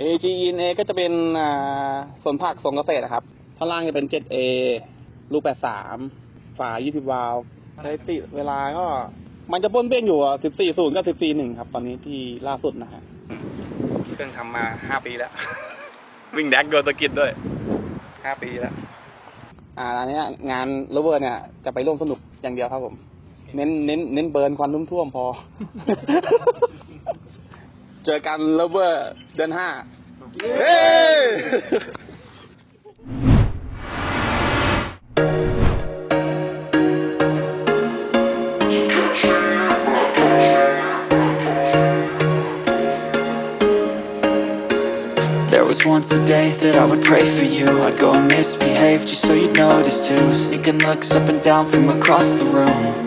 AG n a ก็จะเป็นอ่าสวนผักสวนเกษตรนะครับข้างล่างจะเป็น 7A ลูก83 ฝา 20 วาล์วสถิติเวลาก็ มันจะป้วนเปี้ยนอยู่อะ14 0 กับ 14 1 ครับ ตอนนี้ที่ล่าสุดนะฮะเครื่องทำมา 5 ปีแล้ว วิ่งแดกโดนตะกิดด้วย 5 ปีแล้ว อ่าอันเนี้ยงานโรเวอร์เนี่ย จะไปร่วมสนุกอย่างเดียวครับผม เน้นเน้นเน้นเบิร์นควันทุ่มท่วมพอ เจอกันโรเวอร์เดือนห้าเฮ้ There was once a day that I would pray for you I'd go and misbehave just so you'd notice too Sneaking looks up and down from across the room And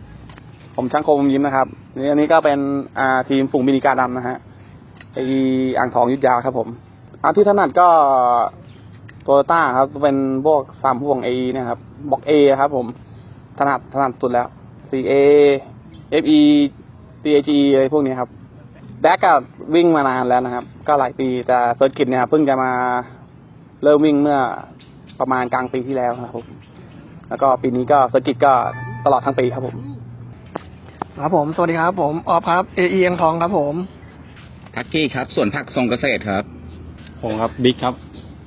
ผมช่างโคมยิ้มนะครับนี่อันนี้ก็เป็นอ่าทีมฝูงมินิกาดำนะฮะไออ่างทองยุทธยาครับผมอาที่ถนัดก็โตโยต้าครับ เป็นพวกสามพวงเอนะครับบล็อกเอครับ ผมถนัดถนัดสุดแล้ว CA FE TAG อะไรพวกนี้ครับแดกก็วิ่งมานานแล้วนะครับ ก็หลายปีแต่เซิร์ชกิจเนี่ยเพิ่งจะมาเริ่มวิ่งเมื่อประมาณกลางปีที่แล้วครับผมแล้วก็ปีนี้ก็เซอร์กิตก็ตลอดทั้งปีครับผม ครับผม สวัสดีครับ ผมออฟครับเอเอียงทองครับผมทักกี้ครับ ส่วนผักทรงเกษตรครับ ผมครับบิ๊กครับ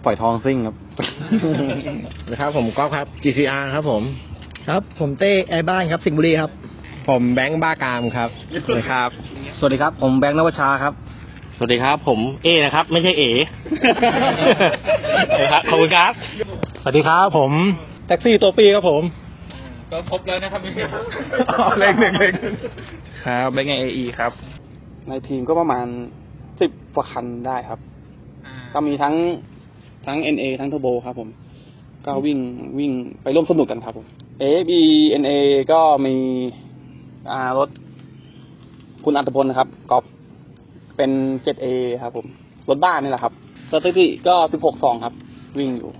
ปล่อยทองซิ่งครับนะครับ ผมก๊อฟครับ GCR ครับผม ครับ ผมเต้ไอบ้านครับ สิงห์บุรีครับ ผมแบงค์บ้ากามครับนะครับ สวัสดีครับ ผมแบงค์นวชาครับ สวัสดีครับ ผมเอนะครับ ไม่ใช่เอนะครับขอบคุณครับ สวัสดีครับ ผมแท็กซี่ตัวปีครับผม เล็กหนึ่งเล็กครับเป็นไงเอไอครับ ในทีมก็ประมาณสิบกว่าคันได้ครับ ก็มีทั้งทั้ง NA ทั้งเทอร์โบครับผม ก็วิ่งวิ่งไปร่วมสนุกกันครับผม AFB NA ก็มีอ่ารถคุณอัตพลนะครับกอล์ฟเป็น 7A ครับผม รถบ้านนี่แหละครับสถิติก็ 16.2 ครับ วิ่งอยู่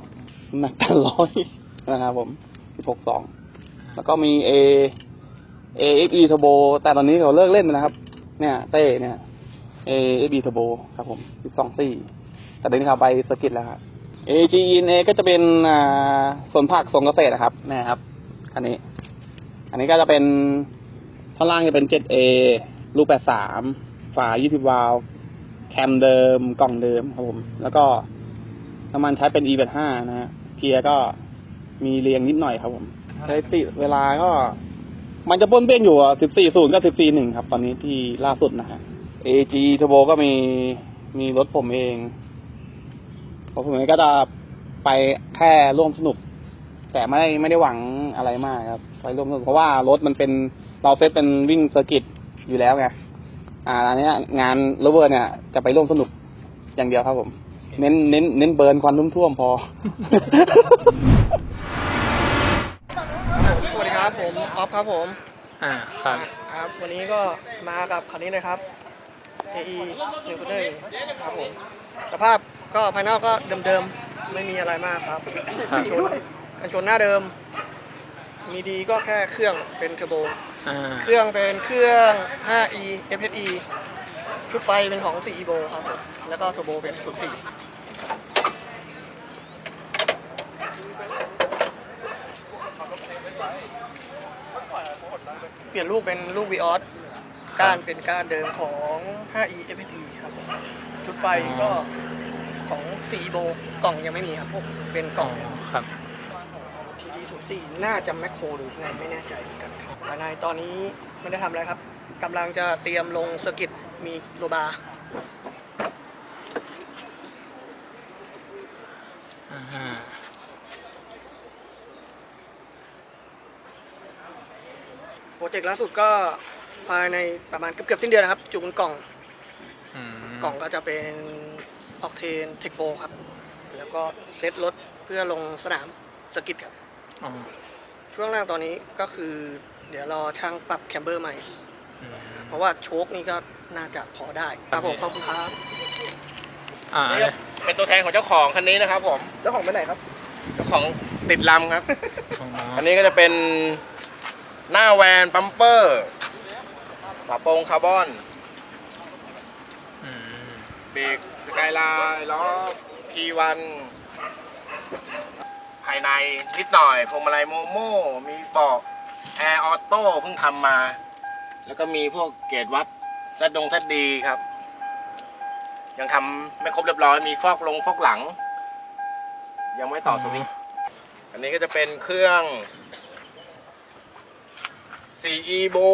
น้ำหนักตันร้อยนะครับผม 16.2 แล้วก็มี A AFE Turbo แต่ตอนนี้เขาเลิกเล่นไปนะครับ เนี่ยเต้เนี่ย AFE Turbo ครับผม12.4แต่เดี๋ยวนี้เขาไปสกิตแล้วครับ AG n a ก็จะเป็นอ่าส่วนผักสวนเกษตรนะครับเนี่ยครับอันนี้ อันนี้ก็จะเป็นข้างล่างจะเป็น 7A ลูก83ฝา20วาล์วแคมเดิมกล่องเดิมครับผม แล้วก็น้ำมันใช้เป็น E85 นะฮะเกียร์ก็มีเรียงนิดหน่อยครับผม สถิติเวลาก็ มันจะป้นเปี้ยนอยู่อะ14 0กับ14 1ครับ ตอนนี้ที่ล่าสุดนะฮะ AG Turbo ก็มีมีรถผมเองเพราะผมเองก็จะไปแค่ร่วมสนุก แต่ไม่ได้ไม่ได้หวังอะไรมากครับไปร่วมสนุกเพราะว่ารถมันเป็นเราเซตเป็นวิ่งเซอร์กิตอยู่แล้วไงอ่าอันเนี้ยงานโรเวอร์เนี่ยจะไปร่วมสนุกอย่างเดียวครับผม เน้นเน้นเน้นเบิร์นควันทุ่มท่วมพอ ครับผมออฟครับผมอ่าครับครับ วันนี้ก็มากับคันนี้เลยครับ AE 1 0 1ครับผมสภาพก็ภายนอกก็เดิมๆ ไม่มีอะไรมากครับครับกันชนกันชนหน้าเดิม มีดีก็แค่เครื่องเป็นเทอร์โบ อ่าเครื่องเป็นเครื่อง 5e FSE ชุดไฟเป็นของ 4 evo ครับผมแล้วก็เทอร์โบเป็น 04เปลี่ยนลูกเป็นลูก Vios ก้านเป็นก้านเดิมของ 5e FSE ครับผมชุดไฟก็ของ4 evo กล่องยังไม่มีครับผมเป็นกล่องครับ ทีดีศูนย์สี่น่าจะแมคโครหรือไงไม่แน่ใจเหมือนกันครับภายในตอนนี้ไม่ได้ทำอะไรครับกำลังจะเตรียมลงเซอร์กิตมีโลบาร์อ่า โป รเจกต์ล่าสุดก็ภายในประมาณเกือบๆสิ้นเดือนนะครับ จุบนกล่อง อืมกล่องก็จะเป็นออกเทนเทคโฟครับ แล้วก็เซตรถเพื่อลงสนามเซอร์กิตครับ อ๋อช่วงล่างตอนนี้ก็คือ เดี๋ยวรอช่างปรับแคมเบอร์ใหม่ อืมเพราะว่าโชคนี่ก็น่าจะพอได้ครับผมขอบคุณครับอ่านี่ก็เป็นตัวแทนของเจ้าของคันนี้นะครับผม เจ้าของไปไหนครับ เจ้าของติดลำครับอ๋ออันนี้ก็จะเป็น หน้าแวนปั๊มเปอร์ฝาโปรงคาร์บอนอืมเบรกสกายไลน์ล้อ P1 ภายในนิดหน่อยพวงมาลัยโมโม่ มีเบาะแอร์ออโต้เพิ่งทำมา แล้วก็มีพวกเกจวัดแซดดงแซดดีครับ ยังทำไม่ครบเรียบร้อย มีฟอกลงฟอกหลัง ยังไม่ต่อสวิตช์อันนี้ก็จะเป็นเครื่อง 4e b o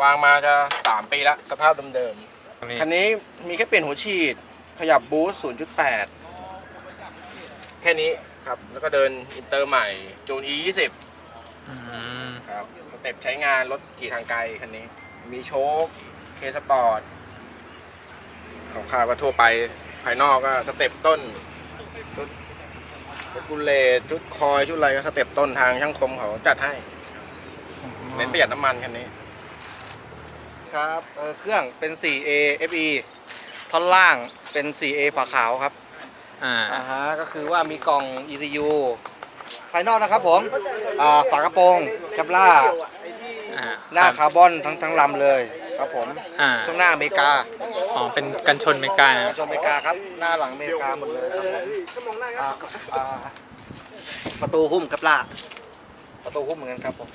วางมาจะ 3 ปีแล้วสภาพเดิมๆอันนี้คันนี้มีแค่เปลี่ยนหัวฉีด ขยับบูสต์0.8 แค่นี้ครับ แล้วก็เดินอินเตอร์ใหม่ จูน E 20 อืมครับสเต็ปใช้งานรถขี่ทางไกลคันนี้ มีโชคเคสปอร์ตของข้าวก็ทั่วไปภายนอกก็สเต็ปต้น ชุดเรกูเลตชุดคอย ชุดอะไรก็สเต็ปต้นทางช่างคมเขาจัดให้ เน้นประหยัดน้ำมันคันนี้ ครับเออเครื่องเป็น 4A FE ท่อนล่างเป็น 4A ฝาขาวครับ อ่า อ่าฮะก็คือว่ามีกล่อง ECU ภายนอกนะครับผมอ่าฝากระโปรงแคปล่าอ่าหน้าครับคาร์บอนทั้งทั้งลำเลยครับผมอ่าช่วงหน้าอเมริกาอ๋อ เป็นกันชนเมกานะจออเมริกาครับ หน้าหลังอเมริกาหมดเลยครับผมอ่าอ่าประตูหุ้มแคปล่าประตูหุ้มเหมือนกันครับผม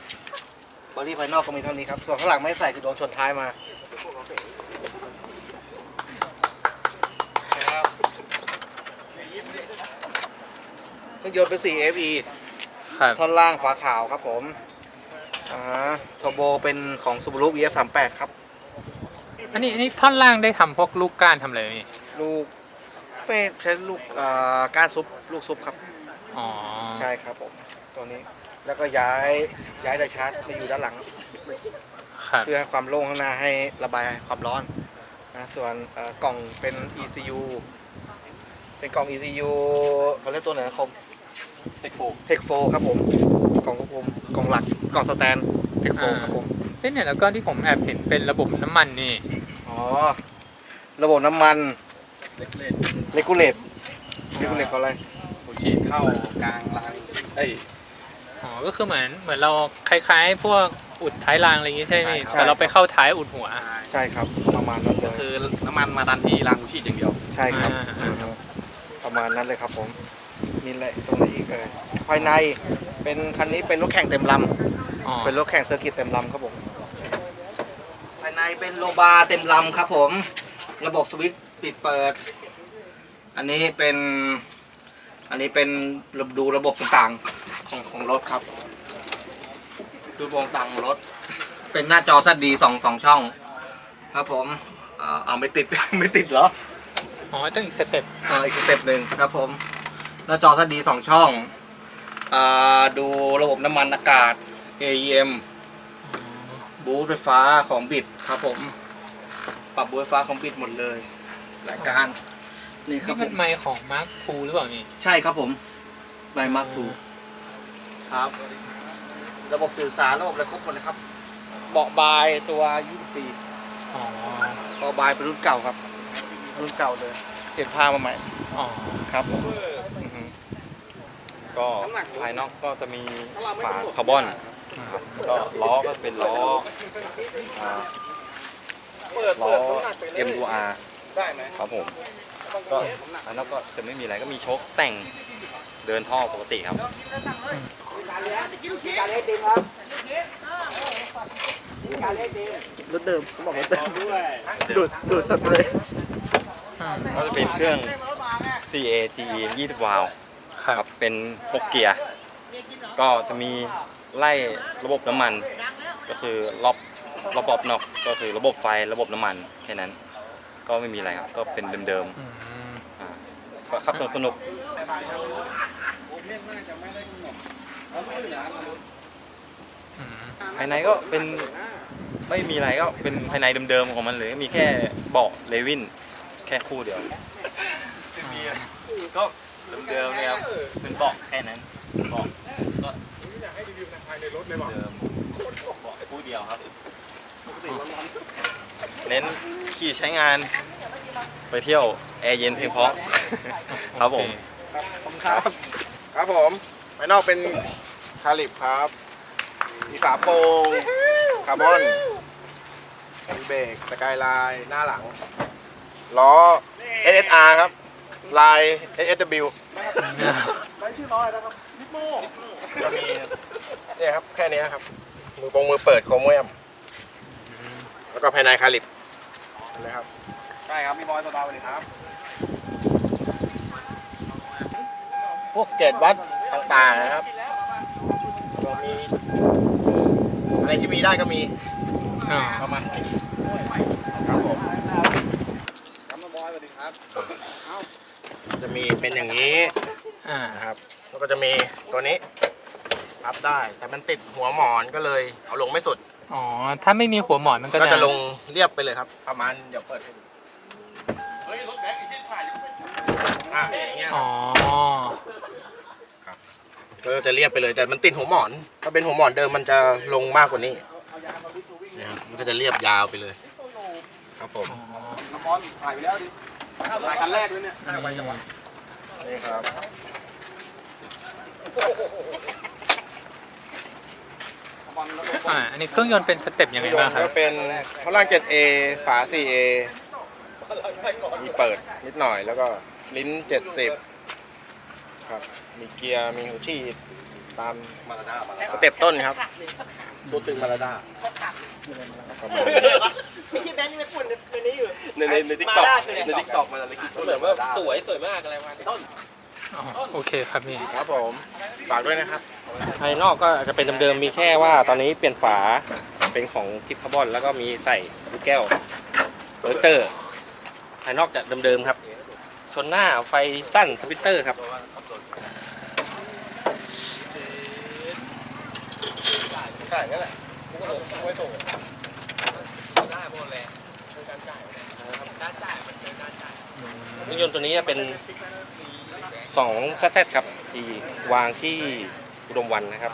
บอดี้ภายนอกก็มีเท่านี้ครับ ส่วนข้างหลังไม่ใส่คือโดนชนท้ายมาเครื่องยนต์เป็น 4FE ครับ ท่อนล่างฝาขาวครับผมอ่าฮะโทโบเป็นของ Subaru VF38 ครับ อันนี้อันนี้ท่อนล่างได้ทำพวกลูกก้านทำอะไรไหมพี่ลูกไม่ใช้ลูกอ่าก้านซุป ลูกซุปครับ อ๋อ ใช่ครับผม ตัวนี้ แล้วก็ย้ายย้ายไดชาร์จมาอยู่ด้านหลัง ครับ เพื่อให้ความโล่งข้างหน้าให้ระบายความร้อนนะส่วนเอ่อกล่องเป็น ECU เป็นกล่อง ECU เขาเรียกตัวไหนนะคม เทคโฟเทคโฟครับผม กล่องควบคุมกล่องหลัก กล่องสแตน เทคโฟครับผม เอ้ยเนี่ยแล้วก็ที่ผมแอบเห็นเป็นระบบน้ำมันนี่ อ๋อ ระบบน้ำมันเลกูเลตเลกูเลตเขาอะไรหัวฉีดเข้ากลางรางเอ้ย อ๋อก็คือเหมือนเหมือนเราคล้ายๆ พวกอุดท้ายรางอะไรอย่างงี้ใช่ไหมพี่ใช่ครับ แต่เราไปเข้าท้ายอุดหัว ใช่ครับ ประมาณนั้นเลยคือน้ำมันมาดันที่รางหัวฉีดอย่างเดียว ใช่ครับอ่า อือฮึประมาณนั้นเลยครับผม มีอะไรตรงไหนอีกเอ่ยภายในเป็นคันนี้เป็นรถแข่งเต็มลอ๋อำเป็นรถแข่งเซอร์กิตเต็มลำครับผมภายในเป็นโลบาร์เต็มลำครับผม ระบบสวิตช์ปิดเปิด อันนี้เป็น อันนี้เป็นดูระบบต่างๆ ของของรถครับ ดูระบบต่างของรถ เป็นหน้าจอซัดดีสองสองช่อง ครับผมเอ่อเอาไม่ติด ไม่ติดเหรอ อ๋อต้องอีกสเต็ปอ่าอีกสเต็ปหนึ่งครับผม หน้าจอทัดดีสองช่องอ่าดูระบบน้ำมันอากาศ AEM บูทไฟฟ้าของบิดครับผม ปรับบูทไฟฟ้าของบิดหมดเลยรายการ นี่ครันี่บผมันมไมค์ของมาร์คทูหรือเปล่านี่ใช่ครับผมใบมาร์คทู ครับ ระบบสื่อสารระบบอะไรครบหมดนะครับ เบาะบายตัว20ปีอ๋อเบาะบายเป็นรุ่นเก่าครับ รุ่นเก่าเลยเปลี่ยนผ้ามาใหม่อ๋อครับผมก็ภายนอกก็จะมีฝาคาร์บอนครับก็ล้อก็เป็นล้ออ่าล้อ M2R ครับผมก็ภายนอกก็จะไม่มีอะไรก็มีโชคแต่งเดินท่อปกติครับ รถเดิมเขาบอกรถเดิมดูดดูดสัตว์เลยก็จะเป็นเครื่อง CA GE 20 วาล์วครับเป็น 6 เกียร์ ก็จะมีไล่ระบบน้ำมัน ก็คือรอบรอบรอบนอกก็คือระบบไฟระบบน้ำมันแค่นั้น ก็ไม่มีอะไรครับ ก็เป็นเดิมอืมๆอ่าก็ขับสนุกอืม ภายในก็เป็นไม่มีอะไรก็เป็นภายในเดิมๆของมันเลย มีแค่เบาะเลวิน แค่คู่เดียวมีก็เดิมๆเลยครับเป็นเบาะแค่นั้นเบาะก็เดิมเบาะคู่เดียวครับเน้นขี่ใช้งาน ไปเที่ยวแอร์เย็นเพียงเพราะครับผม ครับครับผม ภายนอกเป็นคาลิปครับ มีฝาโปร่งคาร์บอนมีเบรกสกายไลน์หน้าหลัง ล้อ SSR ครับ ลาย SSW จะมีเนี่ยครับ แค่นี้ครับ มือปงมือเปิดโครเมียม แล้วก็ภายในคาลิปเห็นะครับใช่ครับมีบอยสบายเลยครับ พวกเกจวัด ต่างๆนะครับก็มีอะไรที่มีได้ก็มีอ๋อประมาณนี้ครับผมครับมาบอยสวัสดีครับจะมีเป็นอย่างนี้อ่านะครับแล้วก็จะมีตัวนี้พับได้ แต่มันติดหัวหมอนก็เลยเอาลงไม่สุดอ๋อถ้าไม่มีหัวหมอนมันก็ก็จะลงเรียบไปเลยครับ ประมาณเดี๋ยวเปิดให้ดูอะอย่างเงี้ยอ๋อ ก็จะเรียบไปเลยแต่มันติดหัวหมอน ถ้าเป็นหัวหมอนเดิมมันจะลงมากกว่านี้นะครับมันก็จะเรียบยาวไปเลย ครับผมน้ำมอนถ่ายไปแล้วดิถ่ายคันแรกด้วยเนี่ยนี่ครับอ่าอันนี้เครื่องยนต์เป็นสเต็ปยังไงบ้างครับก็เป็นข้างล่าง 7A ฝา 4A มีเปิดนิดหน่อยแล้วก็ลิ้น 70 ครับ มีเกียร์มีหัวฉีดตามสเต็ปต้นครับตัวตึงมาราด้าพี่แบงค์นี่ไม่ปุ่นในนี้อยู่ในในในทิกตอกมาได้เลยในทิกตอกมันอะไรคิดเหมือนว่าสวยสวยมากอะไรมาต้นอ๋อโอเคครับพี่ครับผมฝากด้วยนะครับ ภายนอกก็อาจจะเป็นเดิมๆมีแค่ว่าตอนนี้เปลี่ยนฝาเป็นของทิปคาร์บอน แล้วก็มีใส่ลูกแก้วโรเตอร์ ภายนอกจะเดิมๆครับ ชนหน้าไฟสั้นทวิตเตอร์ครับ ใช่นั่นแหละเครื่องยนต์ตัวนี้จะเป็น2 z z ครับ ที่วางที่อุดมวันนะครับ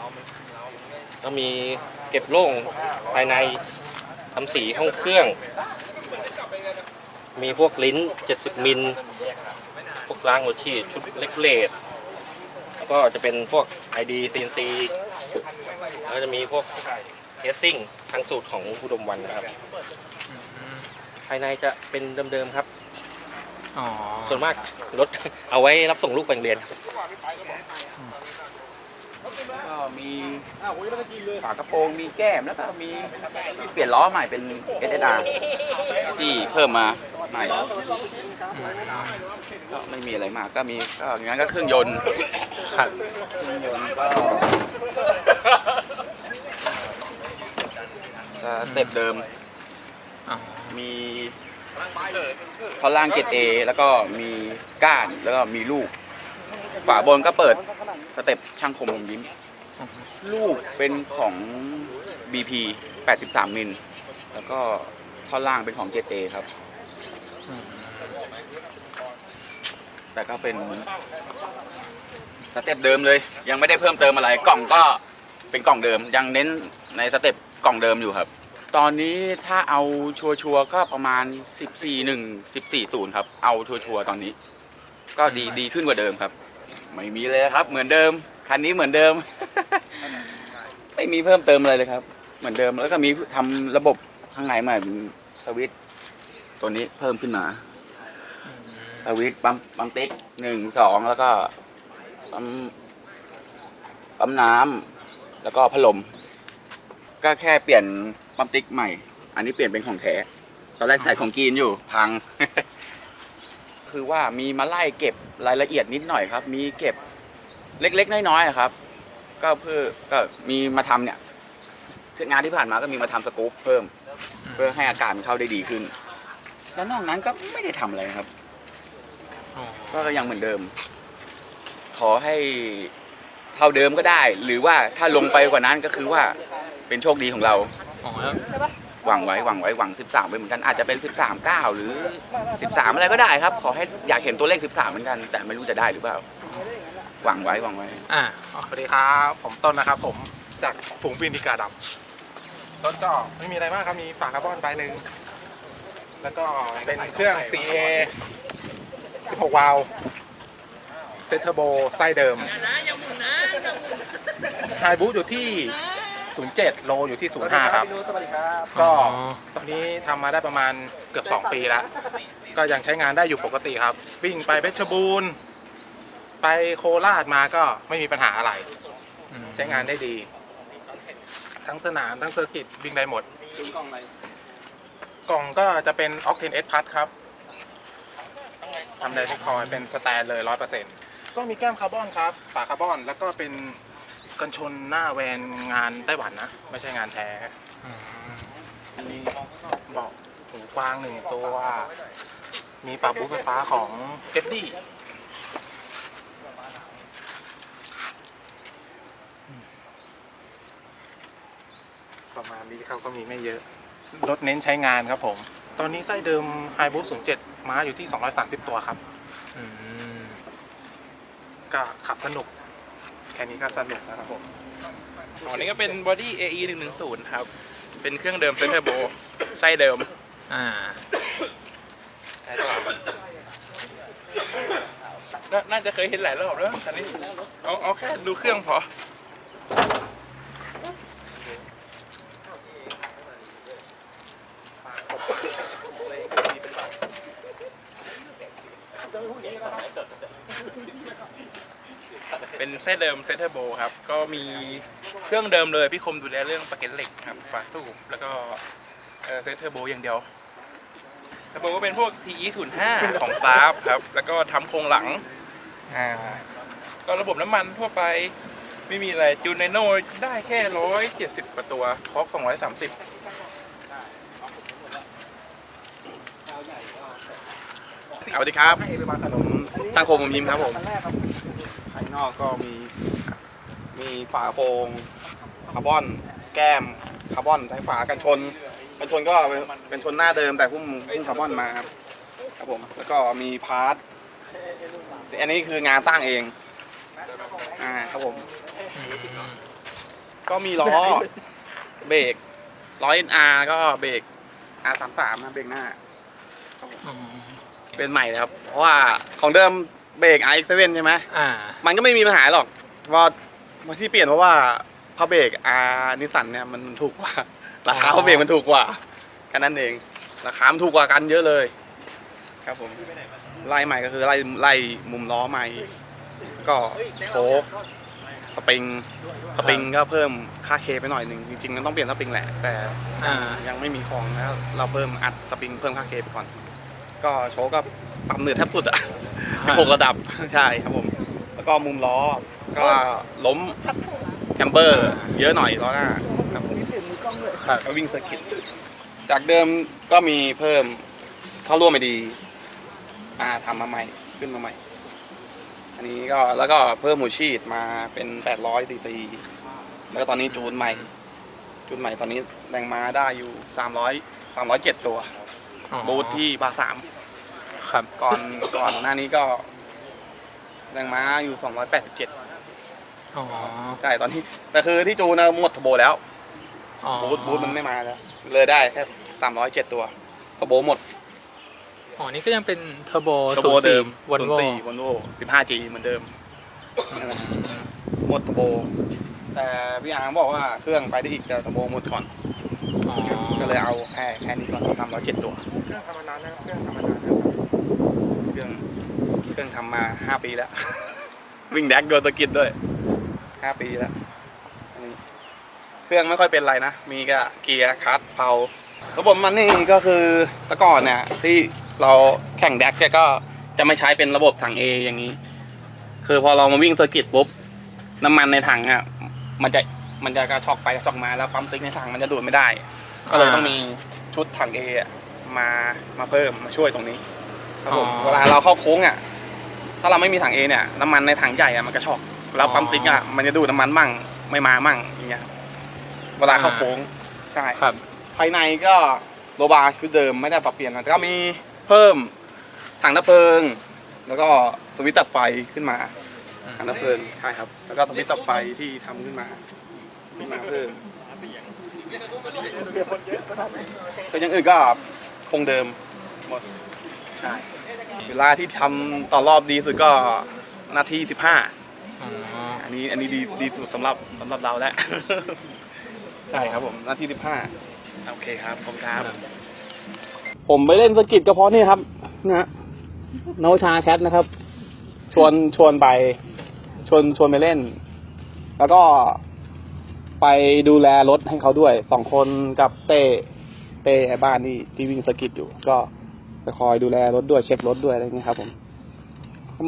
แล้วมีเก็บโล่งภายในทำสีห้องเครื่อง มีพวกลิ้น 70 มิล พวกล้างหัวฉีดชุดเล็กเลดก็จะเป็นพวก ID CNC แล้วจะมีพวกเทสซิ่งทางสูตรของอุดมวันนะครับ ภายในจะเป็นเดิมๆครับ อ๋อส่วนมากรถ เอาไว้รับส่งลูกไปโรงเรียนครับก็มีฝากระโปรงมีแก้มแล้วก็มีเปลี่ยนล้อใหม่เป็น SSR ที่เพิ่มมาใหม่ก็ไม่มีอะไรมากก็มีก็อย่างนั้นก็เครื่องยนต์ครับเครื่องยนต์ก็ สเต็ปเดิมอ๋อมีท่อนล่างเกรด A แล้วก็มีก้านแล้วก็มีลูก ฝาบนก็เปิดสเต็ปช่างคมลมยิ้ม ลูกเป็นของ BP 83 มิล แล้วก็ท่อนล่างเป็นของเกรด A ครับอืมแต่ก็เป็นสเต็ปเดิมเลย ยังไม่ได้เพิ่มเติมอะไร กล่องก็เป็นกล่องเดิม ยังเน้นในสเต็ปกล่องเดิมอยู่ครับ ตอนนี้ถ้าเอาชัวร์ๆก็ประมาณ 14 1 14 0ครับ เอาชัวร์ๆตอนนี้ ก็ดีดีขึ้นกว่าเดิมครับ ไม่มีเลยครับ เหมือนเดิม คันนี้เหมือนเดิม ไม่มีเพิ่มเติมอะไรเลยครับ เหมือนเดิมแล้วก็มีทำระบบข้างในใหม่เป็นสวิตช์ตัวนี้เพิ่มขึ้นมา สวิตช์ปั๊มปั๊มติ๊กหนึ่งสองแล้วก็ปั๊มปั๊มน้ำแล้วก็พัดลม ก็แค่เปลี่ยน ปั๊มติ๊กใหม่ อันนี้เปลี่ยนเป็นของแท้ ตอนแรกใส่ของจีนอยู่ พัง คือว่ามีมาไล่เก็บรายละเอียดนิดหน่อยครับ มีเก็บเล็กๆน้อยๆครับ ก็เพื่อก็มีมาทำเนี่ยงานที่ผ่านมาก็มีมาทำสกู๊ปเพิ่ม เพื่อให้อากาศมันเข้าได้ดีขึ้น แล้วนอกนั้นก็ไม่ได้ทำอะไรครับก็ยังเหมือนเดิม ขอให้เท่าเดิมก็ได้ หรือว่าถ้าลงไปกว่านั้นก็คือว่าเป็นโชคดีของเรา อ๋อแล้วหวังไว้หวังไว้หวัง 13ไปเหมือนกันอาจจะเป็น 13 9 หรือ 13 อะไรก็ได้ครับ ขอให้อยากเห็นตัวเลข 13 เหมือนกัน แต่ไม่รู้จะได้หรือเปล่า หวังไว้หวังไว้ อ่าสวัสดีครับ ผมต้นนะครับ ผมจากฝูงปีนิกาดำรถก็ไม่มีอะไรมากครับ มีฝาคาร์บอนใบหนึ่ง แล้วก็เป็นเครื่อง CA 16 วาล์วเซตเทอร์โบไส้เดิมไฮบูทอยู่ที่ 07 โลอยู่ที่ 05ครับ ก็อ๋อ ตอนนี้ทำมาได้ประมาณเกือบ 2 ปีแล้ว ก็ยังใช้งานได้อยู่ปกติครับ วิ่งไปเพชรบูรณ์ ไปโคราชมาก็ไม่มีปัญหาอะไร อืมใช้งานได้ดี ทั้งสนามทั้งเซอร์กิตวิ่งได้หมดกล่องก็จะเป็น Octane S Plus ครับทำไดที่คอยเป็นสแตนเลยร้อยเปอร์เซ็นต์ก็มีแก้มคาร์บอนครับ ฝาคาร์บอน แล้วก็เป็น กันชนหน้าแวนงานไต้หวันนะ ไม่ใช่งานแท้อืมอันนี้เบอกหูกว้างหนึ่งตัว มีปรับบูทไฟฟ้าของเ e ดดี้ประมาณนี้ครับก็มีไม่เยอะ รถเน้นใช้งานครับผม ตอนนี้ไส้เดิม h i b o 07 ม้าอยู่ที่ 230 ตัวครับอืมก็ขับสนุกแค่นี้ก็สนุกแล้วครับผมอ๋อนี่ก็เป็น Body AE 110ครับ เป็นเครื่องเดิมเป็นเทอร์โบไส้เดิมอ่านาน่าจะเคยเห็นหลายรอบแล้วคันนี้เอาเอาแค่ดูเครื่องพอ เป็นไส้เดิมเซตเทอร์โบครับ ก็มีเครื่องเดิมเลยพี่คมดูแลเรื่องปะเก็ตเหล็กครับฝาสูบแล้วก็เอ่อเซตเทอร์โบอย่างเดียวเทอร์โบก็เป็นพวก TE 0 5ของซาบครับ แล้วก็ทำโครงหลังอ่าก็ระบบน้ำมันทั่วไปไม่มีอะไรจูนไนโน่ได้แค่ร้อยเจ็ดสิบกว่าตัวท็อกสองร้อยสามสิบสวัสดีครับทางโคมผมยิมครับผม ภายนอกก็มีมีฝากระโปรงคาร์บอนแก้มคาร์บอนใช้ฝากันชนกันชนก็เป็นเป็นชนหน้าเดิมแต่พุ่มพุ่มคาร์บอนมาครับครับผมแล้วก็มีพาร์ทแต่อันนี้คืองานสร้างเองอ่าครับผม ก็มีล้อเบรกล้อ NR ก็เบรก R33 นะเบรกหน้าอืมเป็นใหม่เลยครับ เพราะว่าของเดิม เบรก RX7 ใช่ไหมอ่า มันก็ไม่มีปัญหาหรอกว่าว่าที่เปลี่ยนเพราะว่าพระเบรกอานิสันเนี่ยมันถูกกว่าราคาอ๋อพระเบรกมันถูกกว่าแค่นั้นเองราคามันถูกกว่ากันเยอะเลย ครับผมไล่ใหม่ก็คือไล่ไล่มุมล้อใหม่ ก็โชคสปริงสปริงก็เพิ่มค่าเคไปหน่อยหนึ่งจริงๆมันต้องเปลี่ยนสปริงแหละแต่อ่า ยังไม่มีของแล้วเราเพิ่มอัดสปริงเพิ่มค่าเคไปก่อน ก็โชว์ก็ปรับเหนือแทบสุดอะ สิบหกระดับ ใช่ครับผม แล้วก็มุมล้อ ก็ล้มแคมเบอร์ เยอะหน่อยล้อหน้าครับผมครับก็วิ่งเซอร์กิตจากเดิมก็มีเพิ่มเข้าร่วมไม่ดีอ่าทำมาใหม่ขึ้นมาใหม่ อันนี้ก็แล้วก็เพิ่มหมูชีดมาเป็น 800ซีซีแล้วก็ตอนนี้จูนใหม่ จูนใหม่ตอนนี้แรงม้าได้อยู่ 300 307 ตัวอ๋อบูทที่บาสาม ครับ ก่อนก่อนหน้านี้ก็แรงม้าอยู่ 287อ๋อ ใช่ตอนที่แต่คือที่จูนนะหมดเทอร์โบแล้ว อ๋อบูทบูทมันไม่มาแล้วเลยได้แค่สามร้อยเจ็ดตัวเทอร์โบหมดอ๋อ นี่ก็ยังเป็นเทอร์โบเทอร์สูโบตรเดิสี่มวันโวสี่วันโวสิบห้าจีเหมือนเดิมนั่นแหละหมดเทอร์โบ แต่พี่อาร์มบอกว่าเครื่องไปได้อีกแต่เทอร์โบหมดก่อน อ๋อก็เลยเอาแค่แค่นี้ก่อนทำร้อยเจ็ดตัว เครื่องทำมานานแล้วเครื่องทำมานานแล้ว เครื่องเครื่องทำมาห้าปีแล้ว วิ่งแดกโดนตะกิดด้วยห้าปีแล้วอันนี้เครื่องไม่ค่อยเป็นไรนะ มีก็เกียร์คลัตช์เพลาระบบมันนี่ก็คือแต่ก่อนเนี่ยที่เราแข่งแดกเนี่ยก็จะไม่ใช้เป็นระบบถัง A อย่างนี้ คือพอเรามาวิ่งเซอร์กิตปุ๊บน้ำมันในถังอะมันจะมันจะกระชอกไปกระชอกมาแล้วปั๊มติ๊กในถังมันจะดูดไม่ได้ ก็เลยต้องมีชุดถัง A อะมามาเพิ่มมาช่วยตรงนี้ ครับผมอ๋อ เวลาเราเข้าโค้งอะถ้าเราไม่มีถังเอเนี่ยน้ำมันในถังใหญ่อะมันกระชอกแล้วปั๊มอ๋อติ๊กอะมันจะดูดน้ำมันมั่งไม่มามั่งอย่างเงี้ยครับเวลาเข้าอ่าโค้งใช่ครับ ภายในก็โลบาร์ชุดเดิมไม่ได้ปรับเปลี่ยนนะแต่ก็มีเพิ่มถังดับเพลิง แล้วก็สวิตช์ตัดไฟขึ้นมาถังดับเพลิงใช่ครับ แล้วก็สวิตช์ตัดไฟที่ทำขึ้นมาขึ้นมาเพิ่มแต่อยังอื่นก็คงเดิมหมดใช่ เวลาที่ทำต่อรอบดีสุดก็นาทีสิบห้าอ๋ออันนี้อันนี้ดีดีสุดสำหรับสำหรับเราแล้ว ใช่ครับผมนาทีสิบห้าโอเคครับผมครับ ผมไปเล่นสกิทก็เพราะนี่ครับนะฮะโนชาแคทนะครับ ชวนชวนไป ชวนชวนไปเล่น แล้วก็ไปดูแลรถให้เขาด้วยสองคนกับเต้เต้ไอ้บ้านที่ที่วิ่งสกิทอยู่ ก็ ไปคอยดูแลรถด้วยเช็ครถด้วยอะไรเงี้ยครับ ผม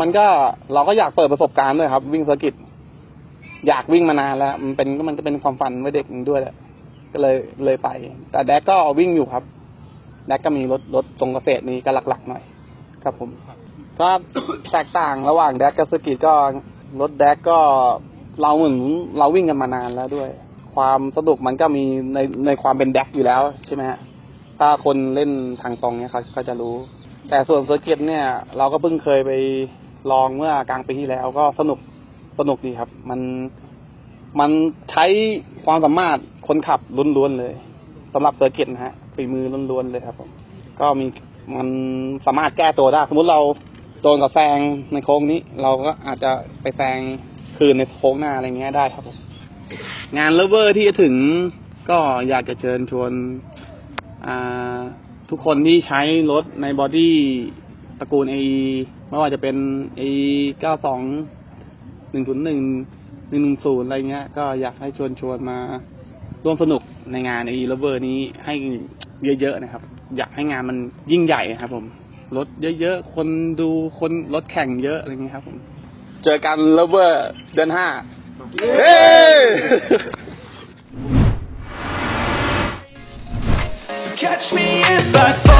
มันก็เราก็อยากเปิดประสบการณ์ด้วยครับ วิ่งสกิทอยากวิ่งมานานแล้ว มันเป็นก็มันก็เป็นความฝันไว้เด็กด้วยแหละก็เลยเลยไป แต่แดกก็วิ่งอยู่ครับ แดกก็มีรถรถตรงเกษตรนี้ก็หลักๆหน่อย ครับผมก็แตกต่างระหว่างแดกกับสกีก็รถแดกก็เราเหมือนเราวิ่งกันมานานแล้วด้วย ความสนุกมันก็มีในในความเป็นแดกอยู่แล้วใช่ไหมฮะ ถ้าคนเล่นทางตรงเนี่ยเขาเขาจะรู้ แต่ส่วนเซอร์กิตเนี่ย เราก็เพิ่งเคยไปลองเมื่อกลางปีที่แล้ว ก็สนุกสนุกดีครับ มันมันใช้ความสามารถคนขับล้วนๆเลยสำหรับเซอร์กิตนะฮะฝีมือล้วนๆเลยครับผมก็มีมันสามารถแก้ตัวได้ สมมติเราโดนกับแซงในโค้งนี้ เราก็อาจจะไปแซงคืนในโค้งหน้าอะไรเงี้ยได้ครับผมงานเลเวอร์ที่จะถึงก็อยากจะเชิญชวน ทุกคนที่ใช้รถในบอดี้ตระกูล AE ไม่ว่าจะเป็น AE 92 101 110อะไรเงี้ย ก็อยากให้ชวนชวนมาร่วมสนุกในงาน AE Lover นี้ให้เยอะๆนะครับ อยากให้งานมันยิ่งใหญ่ครับผมรถเยอะๆ คนดูคนรถแข่งเยอะอะไรเงี้ยครับผม เจอกัน Lover เดือนห้าเย้ catch me if I fall.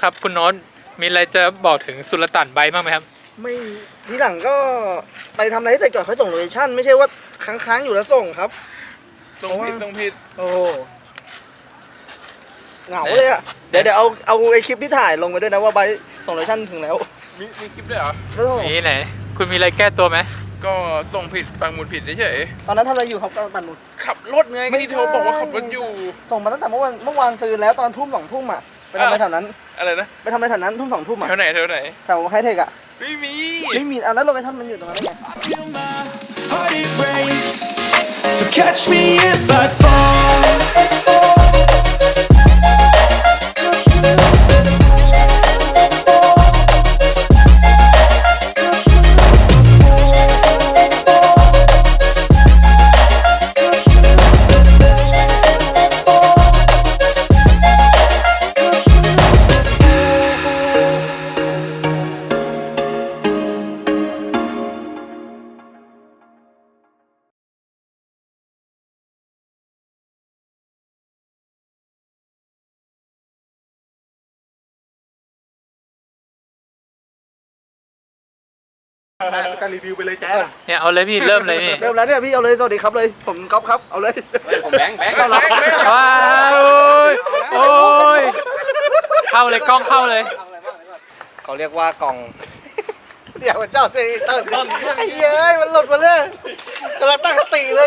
นไงบ้างครับ คุณโน้ตมีอะไรจะบอกถึงสุลต่านไบค์บ้างไหมครับ ไม่ทีหลังก็ไปทำอะไรให้เสร็จก่อนค่อยส่งโลเคชั่นไม่ใช่ว่าค้างๆอยู่แล้วส่งครับ ตรงผิดตรงผิด โอ้โหเหงาเลยอะเดี๋ยวเดี๋ยวเอาเอาไอคลิปที่ถ่ายลงไปด้วยนะว่าไปส่งโลเคชั่นถึงแล้วมีมีคลิปด้วยเหรอ โอ้โหนี่ไหน คุณมีอะไรแก้ตัวไหมก็ส่งผิดปังหมุดผิดเฉยตอนนั้นทำอะไรอยู่ครับกำลังปั่นหนุนๆขับรถไงก็ที่โทรบอกว่าขับรถอยู่ ส่งมาตั้งแต่เมื่อวันเมื่อวานซื้อแล้วตอนทุ่มสองทุ่มอะไปทำอะไรแถวนั้น อะไรนะไปทำอะไรแถวนั้นทุ่มสองทุ่มอะแถวไหนแถวไหนแถวไฮเทคอะไม่มีไม่มีอันนั้นโลเคชั่นมันอยู่ตรงนั้นไง Feel my heart erase. So catch me if I fall. การรีวิวไปเลยแจ๊เนี่ยเอาเลยพี่เริ่มเลยนี่เริ่มแล้วเนี่ยพี่เอาเลยสวัสดีครับเลย ผมก๊อฟครับเอาเลยผมแบงค์แบงค์ว้าวโอ้ยเข้าเลยกล้องเข้าเลยเขาเรียกว่ากล่อง เดี๋ยวเจ้าเต้นไอ้เย้ยมันหลุดมาเลยกำลังตั้งสติเลย